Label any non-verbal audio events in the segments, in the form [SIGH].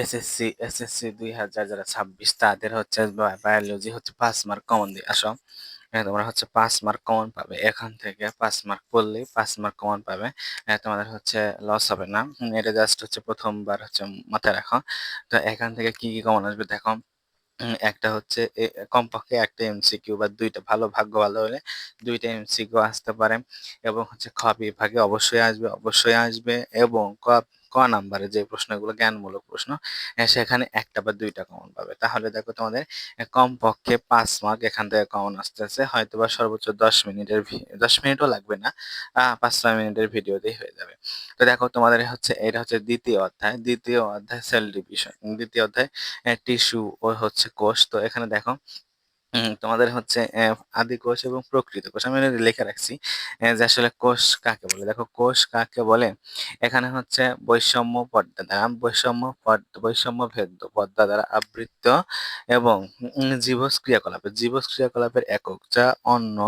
SSC SSC দুই হাজার যারা ছাব্বিশ তাদের হচ্ছে বায়োলজি হচ্ছে পাঁচ মার্ক কমন দিয়ে। আসো। হ্যাঁ, তোমরা হচ্ছে পাঁচ মার্ক কমন পাবে। এখান থেকে পাঁচ মার্ক পড়লেই পাঁচ মার্ক কমন পাবে। হ্যাঁ, তোমাদের হচ্ছে লস হবে না। এটা জাস্ট হচ্ছে প্রথমবার হচ্ছে মাথায় রাখো। তো এখান থেকে কি কি কমন আসবে দেখো। একটা হচ্ছে কমপক্ষে একটা এমসিকিউ বা দুইটা ভালো ভাগ্য ভালো হলে দুইটা এমসিকিউ আসতে পারে এবং হচ্ছে খ বিভাগে অবশ্যই আসবে অবশ্যই আসবে এবং ক ক নাম্বারে যে প্রশ্নগুলো জ্ঞানমূলক প্রশ্ন সেখানে একটা বা দুইটা কমন পাবে। তাহলে দেখো তোমাদের কমপক্ষে পাঁচ মার্ক এখান থেকে কমন আসতেছে। হয়তো বা সর্বোচ্চ দশ মিনিটের দশ মিনিটও লাগবে না পাঁচ, ছয় মিনিটের ভিডিওতেই হয়ে যাবে। তো দেখো তোমাদের হচ্ছে, এটা হচ্ছে দ্বিতীয় অধ্যায়। দ্বিতীয় অধ্যায় সেল ডিভিশন দ্বিতীয় অধ্যায় টিস্যু ও হচ্ছে কোষ। তো এখানে দেখো তোমাদের হচ্ছে আদি কোষ এবং প্রকৃত কোষ। আমি লিখে রাখছি। যে আসলে কোষ কাকে বলে? দেখো, কোষ কাকে বলে? এখানে হচ্ছে বৈষম্য পর্দা দ্বারা, বৈষম্য বৈষম্য ভেদ পর্দা দ্বারা আবৃত এবং জীবস ক্রিয়াকলাপের জীবস ক্রিয়াকলাপের একক যা অন্য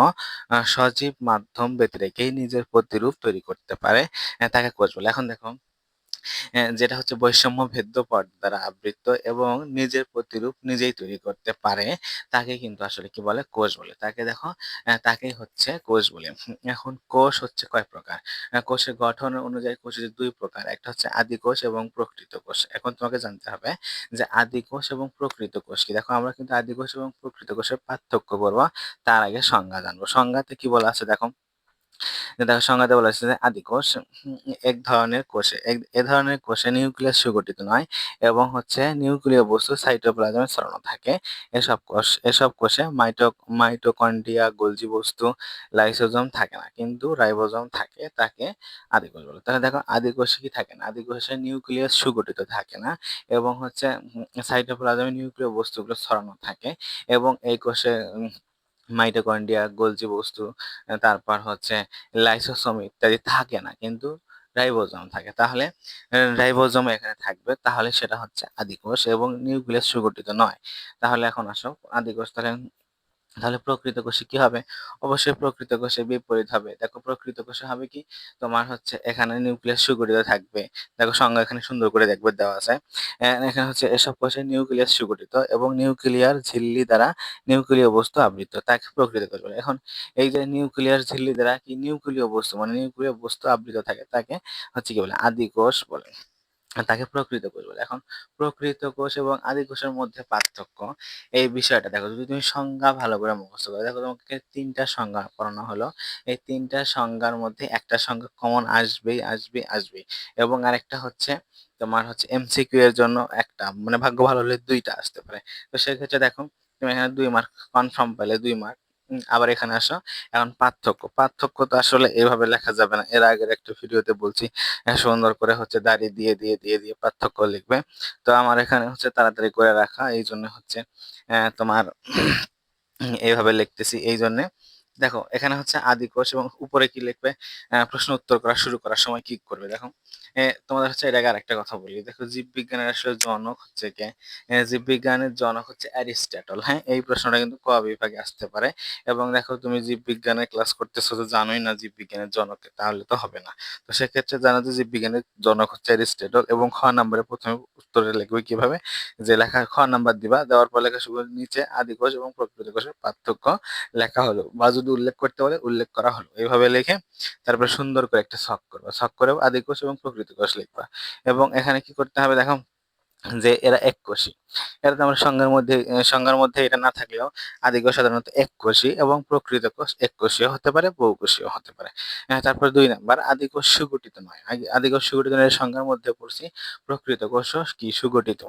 সজীব মাধ্যম ব্যতি রেখেই নিজের প্রতিরূপ তৈরি করতে পারে তাকে কোষ বলে। এখন দেখো যেটা হচ্ছে বৈষম্য ভেদ্য পদ দ্বারা আবৃত এবং নিজের প্রতিরূপ নিজেই তৈরি করতে পারে, তাকে কিন্তু আসলে কি বলে? কোষ বলে। তাকে দেখো তাকেই হচ্ছে কোষ বলে। এখন কোষ হচ্ছে কয় প্রকার? কোষের গঠন অনুযায়ী কোষের দুই প্রকার। একটা হচ্ছে আদি কোষ এবং প্রকৃত কোষ। এখন তোমাকে জানতে হবে যে আদি কোষ এবং প্রকৃত কোষ কি? দেখো, আমরা কিন্তু আদি কোষ এবং প্রকৃত কোষের পার্থক্য করব, তার আগে সংজ্ঞা জানব। সংজ্ঞাতে কি বলা আছে? দেখো দেখো সংজ্ঞাতে বলা হচ্ছে যে আদিকোষ এক ধরনের কোষে এ ধরনের কোষে নিউক্লিয়াস সুগঠিত নয় এবং হচ্ছে নিউক্লিয় বস্তু সাইটোপ্লাজমে ছড়ানো থাকে। এসব কোষ, এসব কোষে মাইটো, মাইটোকন্ড্রিয়া গোলজি বস্তু লাইসোজম থাকে না, কিন্তু রাইবোজোম থাকে তাকে আদিকোষ বলে। তাহলে দেখো আদিকোষে কি থাকে না? আদিকোষে নিউক্লিয়াস সুগঠিত থাকে না এবং হচ্ছে সাইটোপ্লাজমে নিউক্লিয় বস্তুগুলো ছড়ানো থাকে এবং এই কোষে মাইটোকন্ড্রিয়া গোলজি বস্তু তারপর হচ্ছে লাইসোসোম ইত্যাদি থাকে না, কিন্তু রাইবোজম থাকে। তাহলে রাইবোজম এখানে থাকবে, তাহলে সেটা হচ্ছে আদিকোষ এবং নিউক্লিয়াস সুগঠিত নয়। তাহলে এখন আসো আদিকোষ তাহলে তাহলে প্রকৃত কোষে কি হবে? অবশ্যই প্রকৃত কোষে বিপরীত হবে। দেখো, প্রকৃত কোষে হবে কি? তোমার হচ্ছে এখানে নিউক্লিয়াস সুগঠিত থাকবে। দেখো, সংজ্ঞা এখানে সুন্দর করে দেখবে দেওয়া আছে। এখানে হচ্ছে এসব কোষে নিউক্লিয়াস সুগঠিত এবং নিউক্লিয়ার ঝিল্লি দ্বারা নিউক্লিয় বস্তু আবৃত। তাকে প্রকৃত কোষ বলে। এখন এই যে নিউক্লিয়ার ঝিল্লি দ্বারা কি নিউক্লিয় বস্তু মানে নিউক্লিয় বস্তু আবৃত থাকে, তাকে হচ্ছে কি বলে? আদি কোষ বলে। তাকে প্রকৃত কোষ বলে। এখন প্রকৃত কোষ এবং আদি কোষের মধ্যে পার্থক্য এই বিষয়টা। দেখো, যদি তুমি সংজ্ঞা ভালো করে মুখস্থ করো, দেখো তোমাকে তিনটা সংজ্ঞা পড়ানো হলো। এই তিনটা সংজ্ঞার মধ্যে একটা সংজ্ঞা কমন আসবেই আসবে আসবে এবং আরেকটা হচ্ছে তোমার হচ্ছে এমসিকিউ এর জন্য একটা মানে ভাগ্য ভালো হলে দুইটা আসতে পারে। তো সেক্ষেত্রে দেখো, তুমি এখানে দুই মার্ক কনফার্ম পেলে, দুই মার্ক আবার এখানে আসো। এখন পার্থক্য পার্থক্য তো আসলে এভাবে লেখা যাবে না। এর আগের একটা ভিডিওতে বলছি সুন্দর করে হচ্ছে দাড়ি দিয়ে দিয়ে দিয়ে দিয়ে পার্থক্য লিখবে। তো আমার এখানে হচ্ছে তাড়াতাড়ি করে রাখা, এই জন্য হচ্ছে তোমার [CLEARS THROAT] এইভাবে লিখতেছি। এই জন্যে দেখো, এখানে হচ্ছে আদি কোষ এবং উপরে কি লিখবে? প্রশ্ন উত্তর করা শুরু করার সময় কি করবে। দেখো তোমাদের হচ্ছে এর আগে আরেকটা কথা বলি। দেখো, জীববিজ্ঞানের আসলে জনক হচ্ছে কে? জীববিজ্ঞানের জনক হচ্ছে অ্যারিস্টটল। হ্যাঁ এই প্রশ্নটা কিন্তু ক বিভাগে আসতে পারে? এবং দেখো, তুমি জীববিজ্ঞানের ক্লাস করতেছো তো জানোই না জীববিজ্ঞানের জনক, তাহলে তো হবে না। তো সেক্ষেত্রে জানো যে জীববিজ্ঞানের জনক হচ্ছে অ্যারিস্টটল এবং খ নাম্বারে প্রথমে উত্তরে লিখবে কীভাবে? যে লেখা, খ নাম্বার দিবা, দেওয়ার পর লেখা শুরু নিচে আদি কোষ এবং প্রকৃত কোষের পার্থক্য লেখা হলো। বা যদি উল্লেখ করতে বলে, উল্লেখ করা হলো। এইভাবে লিখে তারপরে সুন্দর করে একটা ছক করবা। ছক করে আদি কোষ এবং প্রকৃত কোষ লিখবা এবং এখানে কি করতে হবে দেখো, যে এরা এক কোষী। এরা তো আমার সংজ্ঞার মধ্যে সংজ্ঞার মধ্যে এটা না থাকলেও আদিকোষ সাধারণত এক কোষী এবং প্রকৃত কোষ এক কোষীয় হতে পারে বহুকোষীয় হতে পারে। তারপর দুই নাম্বার আদিকোষ সুগঠিত নয়। আদিকোষ সুগঠিত নয় সংজ্ঞার মধ্যে পড়ছি প্রকৃত কোষ কি সুগঠিত।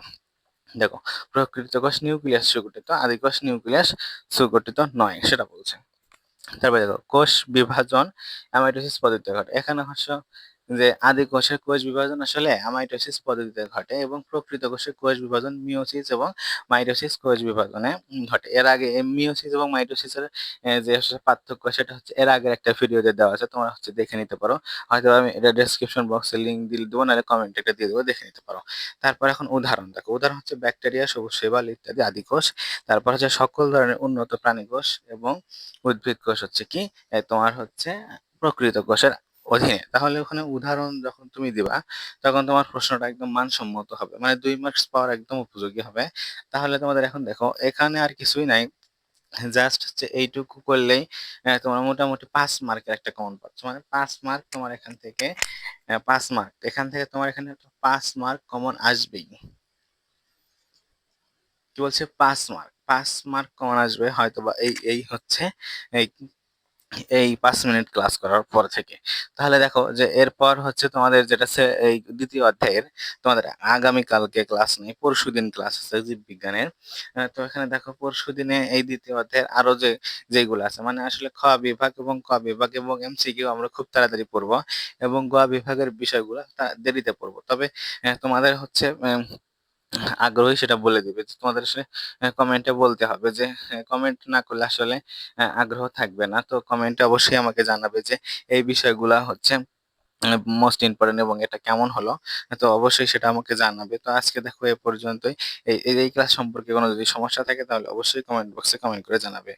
দেখো, প্রকৃত কোষ নিউক্লিয়াস সুগঠিত আদিকোষ নিউক্লিয়াস সুগঠিত নয়, সেটা বলছে। তারপরে দেখো, কোষ বিভাজন অ্যামাইটোসিস পদ্ধতিতে ঘটে এখানে হচ্ছে যে আদি কোষের কোষ বিভাজন আসলে অ্যামাইটোসিস পদ্ধতিতে ঘটে এবং প্রকৃত কোষের কোষ বিভাজন মিওসিস এবং মাইটোসিস কোষ বিভাজনে ঘটে। এর আগে মিওসিস এবং মাইটোসিসের যে পার্থক্য সেটা হচ্ছে এর আগের একটা ভিডিওতে দেওয়া আছে, তোমরা হচ্ছে দেখে নিতে পারো। হয়তো আমি এটা ডেসক্রিপশন বক্সে লিঙ্ক দিয়ে দেবো, নাহলে কমেন্ট একটা দিয়ে দেবো, দেখে নিতে পারো। তারপর এখন উদাহরণ দেখো। উদাহরণ হচ্ছে ব্যাকটেরিয়া সবুজ সেবাল ইত্যাদি আদি কোষ। তারপর হচ্ছে সকল ধরনের উন্নত প্রাণী কোষ এবং উদ্ভিদ কোষ হচ্ছে কি? তোমার হচ্ছে প্রকৃত কোষের অধীনে। তাহলে ওখানে উদাহরণ যখন তুমি দিবা, তখন তোমার প্রশ্নটা একদম মানসম্মত হবে। মানে দুই মার্কস পাওয়ার একদম উপযোগী হবে। তাহলে তোমাদের এখন দেখো, এখানে আর কিছুই নাই। জাস্ট হচ্ছে এইটুকু করলেই তোমরা মোটামুটি পাঁচ মার্কের একটা কমন পাচ্ছ। মানে পাঁচ মার্ক তোমার এখান থেকে পাঁচ মার্ক এখান থেকে তোমার এখানে পাঁচ মার্ক কমন আসবেই। কি বলছে? পাঁচ মার্ক পাঁচ মার্ক কমন আসবে হয়তো বা এই এই হচ্ছে, এই এই পাঁচ মিনিট ক্লাস করার পর থেকে। তাহলে দেখো যে এরপর হচ্ছে তোমাদের যেটা এই দ্বিতীয় অধ্যায়ের তোমাদের আগামী কালকে ক্লাস নেই পরশু দিন ক্লাস আছে জীববিজ্ঞানের। তো এখানে দেখো পরশু দিনে এই দ্বিতীয় অধ্যায়ের আরও যে যেগুলো আছে মানে আসলে খ বিভাগ এবং ক বিভাগ এবং এমসিকিউ আমরা খুব তাড়াতাড়ি পড়ব এবং গ বিভাগের বিষয়গুলো দেরিতে পড়ব। তবে তোমাদের হচ্ছে আগ্রহী সেটা বলে দিবে। তোমাদের কমেন্টে বলতে হবে যে কমেন্ট না করলে আসলে আগ্রহ থাকবে না। তো কমেন্টে অবশ্যই আমাকে জানাবে যে, এই বিষয়গুলো হচ্ছে মোস্ট ইম্পর্টেন্ট এবং এটা কেমন হলো। তো অবশ্যই সেটা আমাকে জানাবে। তো আজকে দেখো এ পর্যন্তই। এই এই ক্লাস সম্পর্কে কোনো যদি সমস্যা থাকে তাহলে অবশ্যই কমেন্ট বক্সে কমেন্ট করে জানাবে।